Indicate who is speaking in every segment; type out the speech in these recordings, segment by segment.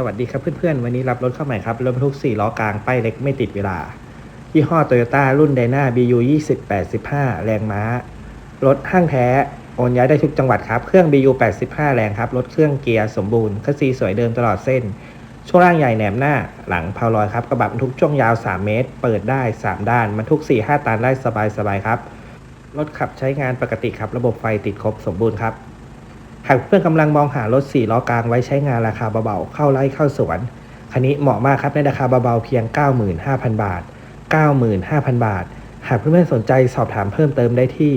Speaker 1: สวัสดีครับเพื่อนๆ วันนี้รับรถเข้าใหม่ครับ รถบรรทุก 4 ล้อกลาง ป้ายเล็กไม่ติดเวลา ยี่ห้อโตโยต้ารุ่นไดนา BU 2085แรงม้า รถห้างแท้ โอนย้ายได้ทุกจังหวัดครับ เครื่อง BU 85แรงครับ รถเครื่องเกียร์สมบูรณ์คัสซีสวยเดิมตลอดเส้น ช่วงล่างใหญ่แหนมหน้า หลังเพาลอยครับ กระบะบรรทุกช่วงยาว 3 เมตร เปิดได้ 3 ด้านบรรทุก 4-5 ตันได้สบายๆครับ รถขับใช้งานปกติครับ ระบบไฟติดครบสมบูรณ์ครับ หากเพื่อนกำลังมองหารถ4ล้อกลางไว้ใช้งานราคาเบาๆ เข้าไร่เข้าสวน คันนี้เหมาะมากครับในราคาเบาๆเพียง 95,000 บาท 95,000 บาท หากเพื่อนๆสนใจสอบถามเพิ่มเติมได้ที่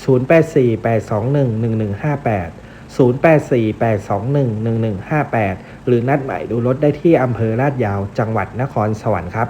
Speaker 1: 0848211158 0848211158 หรือนัดหมายดูรถได้ที่อำเภอลาดยาวจังหวัดนครสวรรค์ครับ